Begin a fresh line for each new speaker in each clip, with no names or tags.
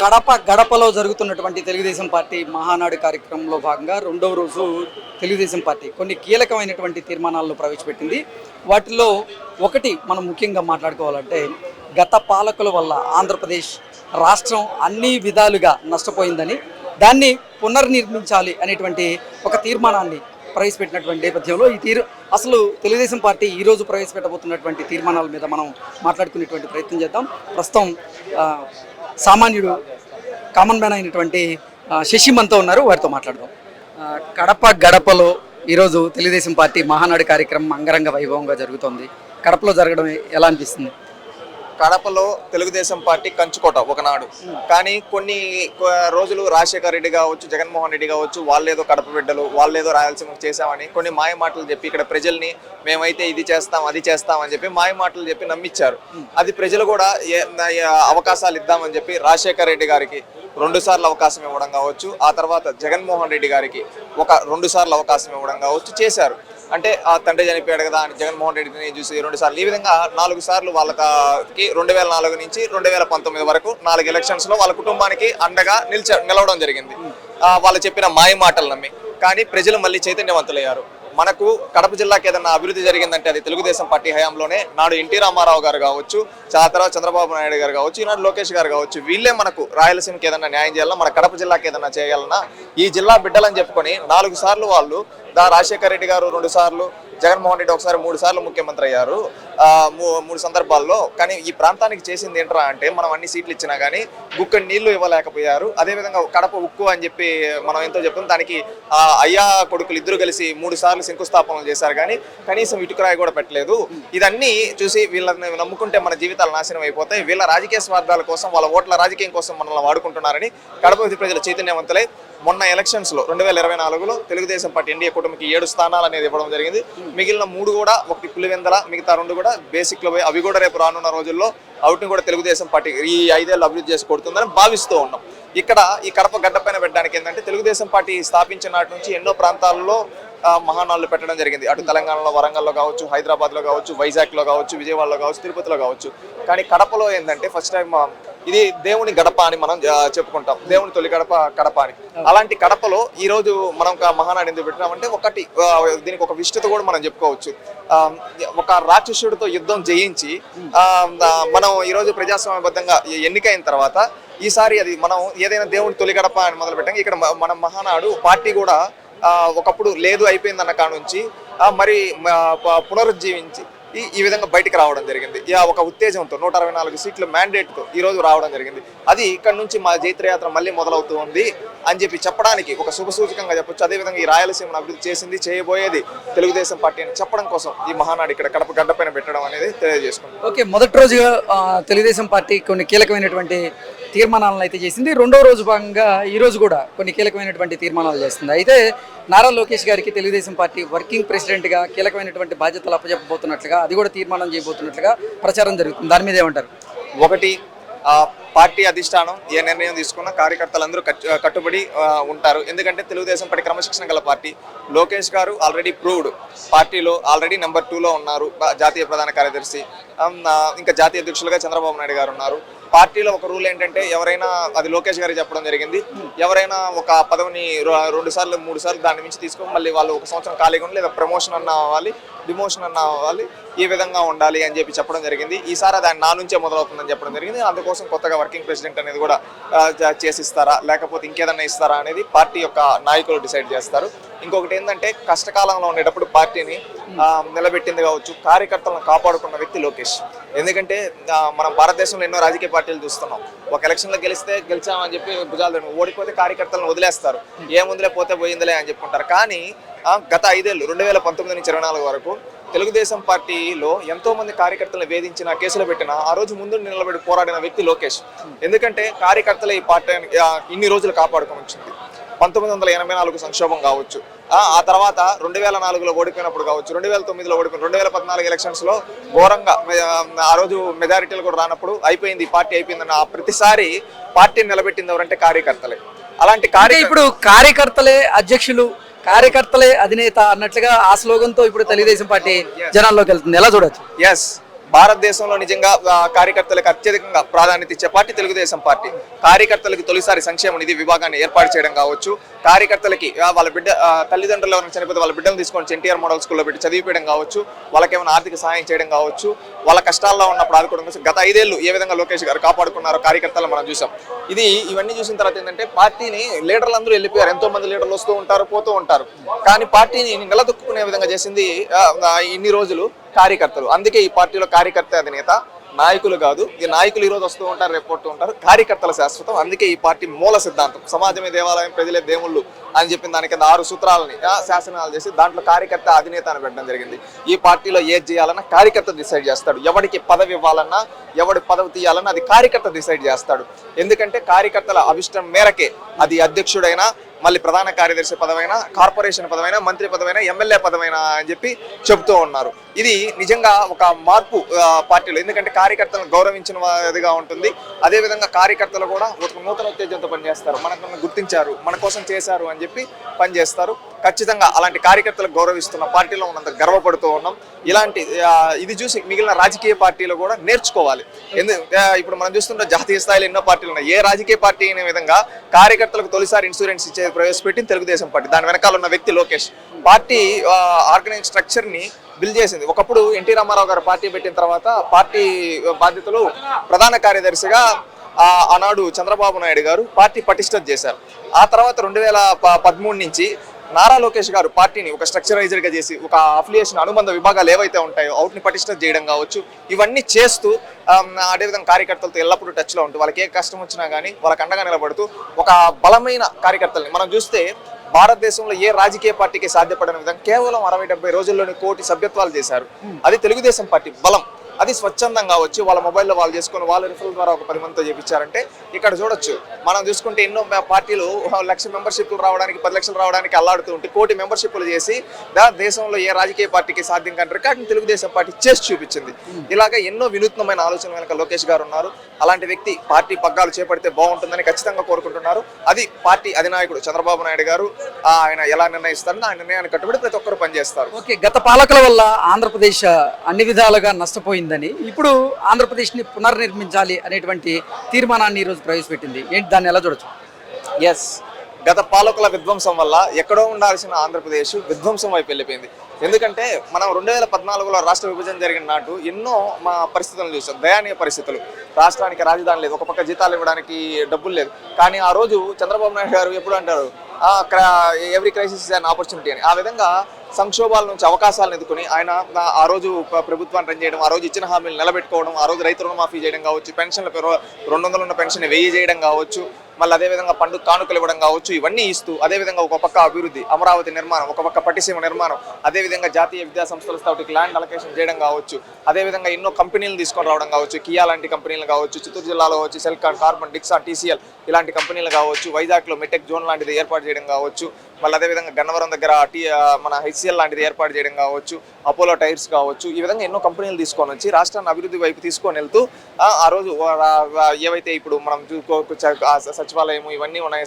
కడప గడపలో జరుగుతున్నటువంటి తెలుగుదేశం పార్టీ మహానాడు కార్యక్రమంలో భాగంగా రెండవ రోజు తెలుగుదేశం పార్టీ కొన్ని కీలకమైనటువంటి తీర్మానాలను ప్రవేశపెట్టింది. వాటిలో ఒకటి మనం ముఖ్యంగా మాట్లాడుకోవాలంటే గత పాలకుల వల్ల ఆంధ్రప్రదేశ్ రాష్ట్రం అన్ని విధాలుగా నష్టపోయిందని దాన్ని పునర్నిర్మించాలి అనేటువంటి ఒక తీర్మానాన్ని ప్రవేశపెట్టినటువంటి నేపథ్యంలో ఈ తీరు అసలు తెలుగుదేశం పార్టీ ఈరోజు ప్రవేశపెట్టబోతున్నటువంటి తీర్మానాల మీద మనం మాట్లాడుకునేటువంటి ప్రయత్నం చేద్దాం. ప్రస్తుతం సామాన్యుడు కామన్ మ్యాన్ అయినటువంటి శశిమంతో ఉన్నారు. వారితో మాట్లాడదాం. కడప గడపలో ఈరోజు తెలుగుదేశం పార్టీ మహానాడు కార్యక్రమం అంగరంగ వైభవంగా జరుగుతోంది. కడపలో జరగడం ఎలా అనిపిస్తుంది?
కడపలో తెలుగుదేశం పార్టీ కంచుకోట ఒకనాడు. కానీ కొన్ని రోజులు రాజశేఖర్ రెడ్డి కావచ్చు జగన్మోహన్ రెడ్డి కావచ్చు వాళ్ళేదో కడప బిడ్డలు వాళ్ళేదో రాయలసీమ చేశామని కొన్ని మాయ మాటలు చెప్పి ఇక్కడ ప్రజల్ని మేమైతే ఇది చేస్తాం అది చేస్తాం అని చెప్పి మాయ మాటలు చెప్పి నమ్మించారు అది ప్రజలు కూడా ఏ- అవకాశాలు ఇద్దామని చెప్పి రాజశేఖర రెడ్డి గారికి రెండు సార్లు అవకాశం ఇవ్వడం కావచ్చు ఆ తర్వాత జగన్మోహన్ రెడ్డి గారికి ఒక రెండు సార్లు అవకాశం ఇవ్వడం కావచ్చు చేశారు. అంటే ఆ తండ్రి చనిపోయాడు కదా అని జగన్మోహన్ రెడ్డిని చూసి రెండు సార్లు. ఈ విధంగా నాలుగు సార్లు వాళ్ళకి రెండు వేల నాలుగు నుంచి రెండు వేల పంతొమ్మిది వరకు నాలుగు ఎలక్షన్స్లో వాళ్ళ కుటుంబానికి అండగా నిలిచ నిలవడం జరిగింది. వాళ్ళు చెప్పిన మాయ మాటలు నమ్మి. కానీ ప్రజలు మళ్ళీ చైతన్యవంతులయ్యారు. మనకు కడప జిల్లాకి ఏదైనా అభివృద్ధి జరిగిందంటే అది తెలుగుదేశం పార్టీ హయాంలోనే నాడు ఎన్టీ రామారావు గారు కావచ్చు ఆ తర్వాత చంద్రబాబు నాయుడు గారు కావచ్చు ఈనాడు లోకేష్ గారు కావచ్చు వీళ్ళే మనకు రాయలసీమకి ఏదైనా న్యాయం చేయాలన్నా మన కడప జిల్లాకి ఏదైనా చేయాలన్నా ఈ జిల్లా బిడ్డలని చెప్పుకొని నాలుగు సార్లు వాళ్ళు దా రాజశేఖర రెడ్డి గారు రెండు సార్లు జగన్మోహన్ రెడ్డి ఒకసారి మూడు సార్లు ముఖ్యమంత్రి అయ్యారు. మూ- మూడు సందర్భాల్లో. కానీ ఈ ప్రాంతానికి చేసింది ఏంట్రా అంటే మనం అన్ని సీట్లు ఇచ్చినా కానీ గుక్కడి నీళ్ళు ఇవ్వలేకపోయారు. అదేవిధంగా కడప ఉక్కు అని చెప్పి మనం ఎంతో చెప్తాం. దానికి ఆ, అయ్యా కొడుకులు ఇద్దరు కలిసి మూడు సార్లు శంకుస్థాపనలు చేశారు కానీ కనీసం ఇటుకరాయి కూడా పెట్టలేదు. ఇదన్నీ చూసి వీళ్ళని నమ్ముకుంటే మన జీవితాలు నాశనం అయిపోతాయి. వీళ్ళ రాజకీయ స్వార్థాల కోసం వాళ్ళ ఓట్ల రాజకీయం కోసం మనల్ని వాడుకుంటున్నారని కడప ప్రజలు చైతన్యవంతులై మొన్న ఎలక్షన్స్లో రెండు వేల ఇరవై నాలుగులో తెలుగుదేశం పార్టీ ఎన్డీఏ కూటమికి ఏడు స్థానాలు అనేది ఇవ్వడం జరిగింది. మిగిలిన మూడు కూడా ఒకటి పులివెందల మిగతా రెండు కూడా బేసిక్లో అవి కూడా రేపు రానున్న రోజుల్లో అవుట్ని కూడా తెలుగుదేశం పార్టీ ఈ ఐదేళ్ళు అభివృద్ధి చేసి కొడుతుందని భావిస్తూ ఉన్నాం. ఇక్కడ ఈ కడప గడ్డ పైన పెట్టడానికి ఏంటంటే తెలుగుదేశం పార్టీ స్థాపించిన నాటి నుంచి ఎన్నో ప్రాంతాల్లో మహానాళ్ళు పెట్టడం జరిగింది. అటు తెలంగాణలో వరంగల్లో కావచ్చు హైదరాబాద్లో కావచ్చు వైజాగ్లో కావచ్చు విజయవాడలో కావచ్చు తిరుపతిలో కావచ్చు. కానీ కడపలో ఏంటంటే ఫస్ట్ టైం ఇది దేవుని గడప అని మనం చెప్పుకుంటాం. దేవుని తొలి గడప కడప అని. అలాంటి కడపలో ఈ రోజు మనం ఒక మహానాడు ఎందుకు పెట్టినామంటే ఒకటి దీనికి ఒక విష్టత కూడా మనం చెప్పుకోవచ్చు. ఒక రాక్షసుడితో యుద్ధం జయించి మనం ఈరోజు ప్రజాస్వామ్యబద్ధంగా ఎన్నికైన తర్వాత ఈసారి అది మనం ఏదైనా దేవుని తొలి గడప అని మొదలు పెట్టాం. ఇక్కడ మన మహానాడు పార్టీ కూడా ఒకప్పుడు లేదు అయిపోయింది అన్న కాడ నుంచి మరి పునరుజ్జీవించి ఈ ఈ విధంగా బయటికి రావడం జరిగింది. ఇక ఒక ఉత్తేజంతో నూట అరవై నాలుగు సీట్ల మ్యాండేట్తో ఈరోజు ఈ రోజు రావడం జరిగింది. అది ఇక్కడ నుంచి మా జైత్రయాత్ర మళ్ళీ మొదలవుతూ ఉంది అని చెప్పి చెప్పడానికి ఒక శుభ సూచకంగా చెప్పొచ్చు. అదేవిధంగా ఈ రాయలసీమను అభివృద్ధి చేసింది చేయబోయేది తెలుగుదేశం పార్టీ అని చెప్పడం కోసం ఈ మహానాడు ఇక్కడ కడప గడ్డపైన పెట్టడం అనేది తెలియజేసుకుంటాం
ఓకే మొదటి రోజుగా తెలుగుదేశం పార్టీ కొన్ని కీలకమైనటువంటి తీర్మానాలను అయితే చేసింది. రెండో రోజు భాగంగా ఈరోజు కూడా కొన్ని కీలకమైనటువంటి తీర్మానాలు చేస్తుంది. అయితే నారా లోకేష్ గారికి తెలుగుదేశం పార్టీ వర్కింగ్ ప్రెసిడెంట్గా కీలకమైనటువంటి బాధ్యతలు అప్పచెప్పబోతున్నట్లుగా అది కూడా తీర్మానం చేయబోతున్నట్లుగా ప్రచారం జరుగుతుంది. దాని మీద ఏమంటారు?
ఒకటి పార్టీ అధిష్టానం ఏ నిర్ణయం తీసుకున్నా కార్యకర్తలందరూ కట్టుబడి ఉంటారు. ఎందుకంటే తెలుగుదేశం పార్టీ క్రమశిక్షణ గల party. Lokesh garu already proved పార్టీలో ఆల్రెడీ నెంబర్ టూలో ఉన్నారు జాతీయ ప్రధాన కార్యదర్శి. ఇంకా జాతీయ అధ్యక్షులుగా చంద్రబాబు నాయుడు గారు ఉన్నారు. పార్టీలో ఒక రూల్ ఏంటంటే ఎవరైనా అది లోకేష్ గారికి చెప్పడం జరిగింది. ఎవరైనా ఒక పదవిని రెండు సార్లు మూడు సార్లు దాని నుంచి తీసుకొని మళ్ళీ వాళ్ళు ఒక సంవత్సరం ఖాళీగా ఉండి లేదా ప్రమోషన్ అన్న అవ్వాలి డిమోషన్ అన్న అవ్వాలి ఈ విధంగా ఉండాలి అని చెప్పి చెప్పడం జరిగింది. ఈసారి దాని నా నుంచే మొదలవుతుందని చెప్పడం జరిగింది. అందుకోసం కొత్తగా వర్కింగ్ ప్రెసిడెంట్ అనేది కూడా చేసిస్తారా? లేకపోతే ఇంకేదన్నా ఇస్తారా అనేది పార్టీ యొక్క నాయకులు డిసైడ్ చేస్తారు. ఇంకొకటి ఏంటంటే కష్టకాలంలో ఉండేటప్పుడు పార్టీని నిలబెట్టింది కావచ్చు కార్యకర్తలను కాపాడుకున్న వ్యక్తి లోకేష్. ఎందుకంటే మనం భారతదేశంలో ఎన్నో రాజకీయ పార్టీలు చూస్తున్నాం. ఒక ఎలక్షన్లో గెలిస్తే గెలిచామని చెప్పి భుజాలు. ఓడిపోతే కార్యకర్తలను వదిలేస్తారు. ఏముందిలే పోతే పోయిందిలే అని చెప్పుకుంటారు. కానీ గత ఐదేళ్ళు రెండు వేల పంతొమ్మిది నుంచి ఇరవై నాలుగు వరకు తెలుగుదేశం పార్టీలో ఎంతో మంది కార్యకర్తలను వేధించిన కేసులు పెట్టిన ఆ రోజు ముందు నిలబడి పోరాడిన వ్యక్తి లోకేష్. ఎందుకంటే కార్యకర్తలే ఈ పార్టీని ఆ, ఇన్ని రోజులు కాపాడుకొని వచ్చింది. పంతొమ్మిది వందల ఎనభై నాలుగు సంక్షోభం కావచ్చు. ఆ తర్వాత రెండు వేల నాలుగులో ఓడిపోయినప్పుడు కావచ్చు రెండు వేల తొమ్మిదిలో ఓడిపోయిన రెండు వేల పద్నాలుగు ఎలక్షన్స్లో ఘోరంగా ఆ రోజు మెజారిటీలు కూడా రానప్పుడు అయిపోయింది ఈ పార్టీ అయిపోయిందన్న ఆ ప్రతిసారి పార్టీని నిలబెట్టింది ఎవరంటే కార్యకర్తలే. అలాంటి కార్య
ఇప్పుడు కార్యకర్తలే అధ్యక్షులు కార్యకర్తలే అధినేత అన్నట్లుగా ఆ స్లోగన్తో ఇప్పుడు తెలుగుదేశం పార్టీ జనాల్లోకి వెళ్తుంది. ఎలా చూడొచ్చు?
ఎస్ భారతదేశంలో నిజంగా కార్యకర్తలకు అత్యధికంగా ప్రాధాన్యత ఇచ్చే పార్టీ తెలుగుదేశం పార్టీ. కార్యకర్తలకు తొలిసారి సంక్షేమ నిధి విభాగాన్ని ఏర్పాటు చేయడం కావచ్చు. కార్యకర్తలకి వాళ్ళ బిడ్డ ఆ, తల్లిదండ్రులు ఎవరైనా చనిపోతే వాళ్ళ బిడ్డలు తీసుకొని ఎన్టీఆర్ మోడల్ స్కూల్లో పెట్టి చదివిపోయడం కావచ్చు. వాళ్ళకేమైనా ఆర్థిక సహాయం చేయడం కావచ్చు. వాళ్ళ కష్టాల్లో ఉన్నప్పుడు ఆదుకోవడం కోసం గత ఐదేళ్ళు ఏ విధంగా లోకేష్ గారు కాపాడుకున్నారో కార్యకర్తలు మనం చూసాం. ఇది ఇవన్నీ చూసిన తర్వాత ఏంటంటే పార్టీని లీడర్లు అందరూ వెళ్ళిపోయారు. ఎంతో మంది లీడర్లు వస్తూ ఉంటారు పోతూ ఉంటారు. కానీ పార్టీని నిలదొక్కునే విధంగా చేసింది ఇన్ని రోజులు కార్యకర్తలు. అందుకే ఈ పార్టీలో కార్యకర్త అధినేత నాయకులు కాదు. ఈ నాయకులు ఈ రోజు వస్తూ ఉంటారు రేపు ఉంటారు. కార్యకర్తల శాశ్వతం. అందుకే ఈ పార్టీ మూల సిద్ధాంతం. సమాజమే దేవాలయం ప్రజలే దేవుళ్ళు అని చెప్పిన దాని కింద ఆరు సూత్రాలని శాసనాలు చేసి దాంట్లో కార్యకర్త అధినేత అని పెట్టడం జరిగింది. ఈ పార్టీలో ఏది చేయాలన్నా కార్యకర్త డిసైడ్ చేస్తాడు. ఎవరికి పదవి ఇవ్వాలన్నా ఎవడి పదవి తీయాలన్నా అది కార్యకర్త డిసైడ్ చేస్తాడు. ఎందుకంటే కార్యకర్తల అభిష్టం మేరకే. అది అధ్యక్షుడైనా మళ్ళీ ప్రధాన కార్యదర్శి పదవైన కార్పొరేషన్ పదవైనా మంత్రి పదవైనా ఎమ్మెల్యే పదవైనా అని చెప్పి చెబుతూ ఉన్నారు. ఇది నిజంగా ఒక మార్పు పార్టీలో. ఎందుకంటే కార్యకర్తలను గౌరవించిన వాదిగా ఉంటుంది. అదేవిధంగా కార్యకర్తలు కూడా ఒక నూతన ఉత్తేజంతో పనిచేస్తారు. మనకు గుర్తించారు మన కోసం చేశారు అని చెప్పి పనిచేస్తారు. ఖచ్చితంగా అలాంటి కార్యకర్తలకు గౌరవిస్తున్న పార్టీలో ఉన్నంత గర్వపడుతూ ఉన్నాం. ఇలాంటి ఇది చూసి మిగిలిన రాజకీయ పార్టీలు కూడా నేర్చుకోవాలి. ఎందు ఇప్పుడు మనం చూస్తుంటే జాతీయ స్థాయిలో ఎన్నో పార్టీలు ఉన్నాయి. ఏ రాజకీయ పార్టీ అయిన విధంగా కార్యకర్తలకు తొలిసారి ఇన్సూరెన్స్ ఇచ్చే ప్రవేశపెట్టింది తెలుగుదేశం పార్టీ. దాని వెనకాల ఉన్న వ్యక్తి లోకేష్. పార్టీ ఆర్గనైజ్ స్ట్రక్చర్ని బిల్డ్ చేసింది. ఒకప్పుడు ఎన్టీ రామారావు గారు పార్టీ పెట్టిన తర్వాత పార్టీ బాధ్యతలు ప్రధాన కార్యదర్శిగా ఆనాడు చంద్రబాబు నాయుడు గారు పార్టీ పటిష్టం చేశారు. ఆ తర్వాత రెండు వేల పదమూడు నుంచి నారా లోకేష్ గారు పార్టీని ఒక స్ట్రక్చరైజ్డ్గా చేసి ఒక అఫిలియేషన్ అనుబంధ విభాగాలు ఏవైతే ఉంటాయో అవుట్ని పటిష్టం చేయడం కావచ్చు ఇవన్నీ చేస్తూ అదేవిధంగా కార్యకర్తలతో ఎల్లప్పుడూ టచ్లో ఉంటూ వాళ్ళకి ఏ కష్టం వచ్చినా కానీ వాళ్ళకి అండగా నిలబడుతూ ఒక బలమైన కార్యకర్తల్ని మనం చూస్తే భారతదేశంలో ఏ రాజకీయ పార్టీకి సాధ్యపడని విధంగా కేవలం అరవై డెబ్బై రోజుల్లోని కోటి సభ్యత్వాలు చేశారు. అది తెలుగుదేశం పార్టీ బలం. అది స్వచ్ఛందంగా వచ్చి వాళ్ళ మొబైల్లో వాళ్ళు చేసుకొని వాళ్ళ రిఫరల్ ద్వారా ఒక పది మందితో చేపించారంటే ఇక్కడ చూడొచ్చు. మనం చూసుకుంటే ఎన్నో పార్టీలు లక్ష మెంబర్షిప్లు రావడానికి పది లక్షలు రావడానికి అల్లాడుతూ ఉంటే కోటి మెంబర్షిప్లు చేసి దేశంలో ఏ రాజకీయ పార్టీకి సాధ్యం కంటారు కానీ తెలుగుదేశం పార్టీ చేసి చూపించింది. ఇలాగ ఎన్నో వినూత్నమైన ఆలోచన వెనక లోకేష్ గారు ఉన్నారు. అలాంటి వ్యక్తి పార్టీ పగ్గాలు చేపడితే బాగుంటుందని ఖచ్చితంగా కోరుకుంటున్నారు. అది పార్టీ అధినాయకుడు చంద్రబాబు నాయుడు గారు ఆయన ఎలా నిర్ణయిస్తారో ఆ నిర్ణయాన్ని కట్టుబడి ప్రతి ఒక్కరు పనిచేస్తారు.
ఓకే గత పాలకుల వల్ల ఆంధ్రప్రదేశ్ అన్ని విధాలుగా నష్టపోయిందని ఇప్పుడు ఆంధ్రప్రదేశ్ని పునర్నిర్మించాలి అనేటువంటి తీర్మానాన్ని ఈరోజు ప్రవేశపెట్టింది. ఏంటి దాన్ని ఎలా చూడొచ్చు?
ఎస్ గత పాలకుల విధ్వంసం వల్ల ఎక్కడో ఉండాల్సిన ఆంధ్రప్రదేశ్ విధ్వంసం వైపు వెళ్ళిపోయింది. ఎందుకంటే మనం రెండు వేల పద్నాలుగులో రాష్ట్ర విభజన జరిగిన నాటు ఎన్నో మా పరిస్థితులను చూసాం. దయానీయ పరిస్థితులు. రాష్ట్రానికి రాజధాని లేదు. ఒక పక్క జీతాలు ఇవ్వడానికి డబ్బులు లేదు. కానీ ఆ రోజు చంద్రబాబు నాయుడు గారు ఎప్పుడు అంటారు? ఎవ్రీ క్రైసిస్ అన్ ఆపర్చునిటీ అని. ఆ విధంగా సంక్షోభాల నుంచి అవకాశాలను ఎదుకుని ఆయన ఆ- ఆ రోజు ప్రభుత్వాన్ని రన్ చేయడం ఆ రోజు ఇచ్చిన హామీలు నిలబెట్టుకోవడం ఆ రోజు రైతు రుణమాఫీ చేయడం కావచ్చు పెన్షన్ల రెండు వందలు ఉన్న పెన్షన్ వెయ్యి చేయడం కావచ్చు మళ్ళీ అదేవిధంగా పండుగ కానుకలు ఇవ్వడం కావచ్చు ఇవన్నీ ఇస్తూ అదేవిధంగా ఒక పక్క అభివృద్ధి అమరావతి నిర్మాణం ఒక పక్క పట్టిసీమ నిర్మాణం అదేవిధంగా జాతీయ విద్యా సంస్థల స్థాయికి ల్యాండ్ అలొకేషన్ చేయడం కావచ్చు అదేవిధంగా ఎన్నో కంపెనీలు తీసుకొని రావడం కావచ్చు కియా లాంటి కంపెనీలు కావచ్చు చిత్తూరు జిల్లాలో వచ్చి సెల్కాన్ కార్బన్ డిక్సా టీసీఎల్ ఇలాంటి కంపెనీలు కావచ్చు వైజాగ్లో మెటెక్ జోన్ లాంటిది ఏర్పాటు చేయడం కావచ్చు మళ్ళీ అదేవిధంగా గన్నవరం దగ్గర టీ మన హెచ్సిఎల్ లాంటిది ఏర్పాటు చేయడం కావచ్చు అపోలో టైర్స్ కావచ్చు ఈ విధంగా ఎన్నో కంపెనీలు తీసుకొని వచ్చి రాష్ట్రాన్ని అభివృద్ధి వైపు తీసుకొని వెళ్తూ ఆ, రోజు ఏవైతే ఇప్పుడు మనం సచివాలయం ఇవన్నీ ఉన్నాయి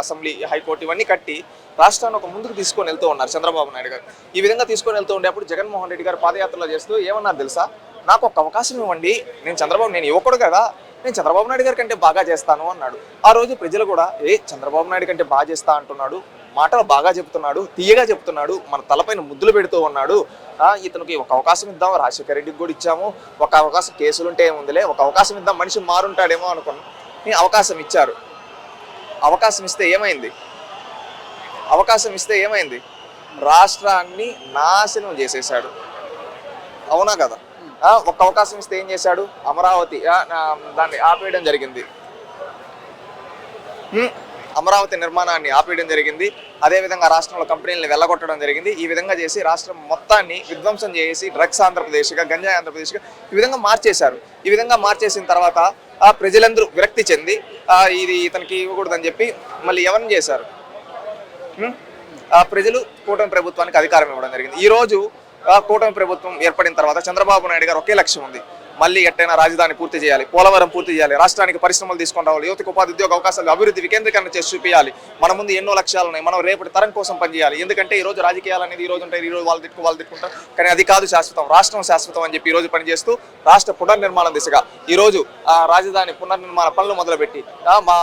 అసెంబ్లీ హైకోర్టు ఇవన్నీ కట్టి రాష్ట్రాన్ని ఒక ముందుకు తీసుకొని వెళ్తూ ఉన్నారు చంద్రబాబు నాయుడు గారు. ఈ విధంగా తీసుకొని వెళ్తూ ఉండేప్పుడు జగన్మోహన్ రెడ్డి గారు పాదయాత్రలో చేస్తూ ఏమన్నారు తెలుసా? నాకు ఒక అవకాశం ఇవ్వండి. నేను చంద్రబాబు నేను యువకుడు కదా. నేను చంద్రబాబు నాయుడు గారి కంటే బాగా చేస్తాను అన్నాడు. ఆ రోజు ప్రజలు కూడా ఏ చంద్రబాబు నాయుడు కంటే బాగా చేస్తా అంటున్నాడు. మాటలు బాగా చెప్తున్నాడు తీయగా చెప్తున్నాడు మన తలపైన ముద్దులు పెడుతూ ఉన్నాడు. ఇతనికి ఒక అవకాశం ఇద్దాం రాజశేఖర రెడ్డికి కూడా ఇచ్చాము. ఒక అవకాశం కేసులుంటే ఏముందిలే ఒక అవకాశం ఇద్దాం మనిషి మారుంటాడేమో అనుకున్నాను అవకాశం ఇచ్చారు. అవకాశం ఇస్తే ఏమైంది? అవకాశం ఇస్తే ఏమైంది? రాష్ట్రాన్ని నాశనం చేసేసాడు అవునా కదా? ఒక ఒక్క అవకాశం ఇస్తే ఏం చేశాడు? అమరావతి దాన్ని ఆపేయడం జరిగింది. అమరావతి నిర్మాణాన్ని ఆపేయడం జరిగింది. అదేవిధంగా రాష్ట్రంలో కంపెనీలను వెళ్ళగొట్టడం జరిగింది. ఈ విధంగా చేసి రాష్ట్రం మొత్తాన్ని విధ్వంసం చేసి డ్రగ్స్ ఆంధ్రప్రదేశ్గా గంజాయి ఆంధ్రప్రదేశ్గా ఈ విధంగా మార్చేశారు. ఈ విధంగా మార్చేసిన తర్వాత ఆ ప్రజలందరూ విరక్తి చెంది ఇది ఇతనికి ఇవ్వకూడదని చెప్పి మళ్ళీ ఎవరిని చేశారు? ఆ ప్రజలు కూటమి ప్రభుత్వానికి అధికారం ఇవ్వడం జరిగింది. ఈ రోజు ఆ కూటమి ప్రభుత్వం ఏర్పడిన తర్వాత చంద్రబాబు నాయుడు గారు ఒకే లక్ష్యం ఉంది. మళ్ళీ ఎట్టైనా రాజధాని పూర్తి చేయాలి పోలవరం పూర్తి చేయాలి రాష్ట్రానికి పరిశ్రమలు తీసుకొని రావాలి యువతకు ఉపాధి ఉద్యోగ అవకాశాలు అభివృద్ధి వికేంద్రీకరణ చేసి చూపించాలి మన ముందు ఎన్నో లక్ష్యాలు ఉన్నాయి మనం రేపటి తరం కోసం పనిచేయాలి. ఎందుకంటే ఈ రోజు రాజకీయాలు అనేది ఈ రోజు ఉంటాయి ఈ రోజు వాళ్ళు తిట్టుకు వాళ్ళు తిట్టుకుంటారు. కానీ అది కాదు శాశ్వతం రాష్ట్రం శాశ్వతం అని చెప్పి ఈ రోజు పనిచేస్తూ రాష్ట్ర పునర్నిర్మాణం దిశగా ఈ రోజు ఆ రాజధాని పునర్నిర్మాణ పనులు మొదలుపెట్టి మా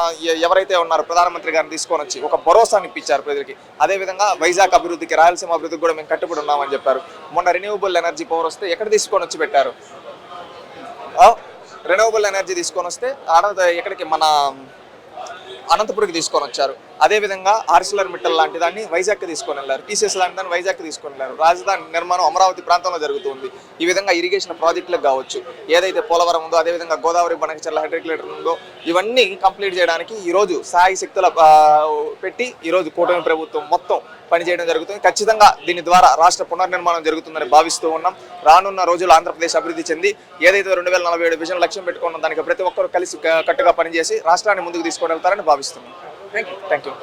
ఎవరైతే ఉన్నారో ప్రధానమంత్రి గారిని తీసుకొని వచ్చి ఒక భరోసాని ఇప్పించారు ప్రజలకి. అదేవిధంగా వైజాగ్ అభివృద్ధికి రాయలసీమ అభివృద్ధికి కూడా మేము కట్టుబడి ఉన్నామని చెప్పారు. మొన్న రెన్యూవబుల్ ఎనర్జీ పవర్ వస్తే ఎక్కడ తీసుకొని వచ్చి పెట్టారు? రెన్యూవబుల్ ఎనర్జీ తీసుకొని వస్తే ఆడ ఎక్కడికి? మన అనంతపురికి తీసుకొని వచ్చారు. అదేవిధంగా ఆర్సిలర్ మిట్టల్ లాంటి దాన్ని వైజాగ్కి తీసుకొని వెళ్ళారు. టీసీఎస్ లాంటి దాన్ని వైజాగ్కి తీసుకొని వెళ్ళారు. రాజధాని నిర్మాణం అమరావతి ప్రాంతంలో జరుగుతుంది. ఈ విధంగా ఇరిగేషన్ ప్రాజెక్టులకు కావచ్చు. ఏదైతే పోలవరం ఉందో అదేవిధంగా గోదావరి బనకచర్ల హైడ్రిక్యులేటర్ ఉందో ఇవన్నీ కంప్లీట్ చేయడానికి ఈ రోజు సాయి శక్తుల పెట్టి ఈ రోజు కూటమి ప్రభుత్వం మొత్తం పనిచేయడం జరుగుతుంది. ఖచ్చితంగా దీని ద్వారా రాష్ట్ర పునర్నిర్మాణం జరుగుతుందని భావిస్తూ ఉన్నాం. రానున్న రోజులు ఆంధ్రప్రదేశ్ అభివృద్ధి చెంది ఏదైతే రెండు వేల నలభై ఏడు విజన్ లక్ష్యం పెట్టుకున్న దానికి ప్రతి ఒక్కరు కలిసి కట్టుగా పనిచేసి రాష్ట్రాన్ని ముందుకు తీసుకొని వెళ్తారని భావిస్తున్నాం థ్యాంక్ యూ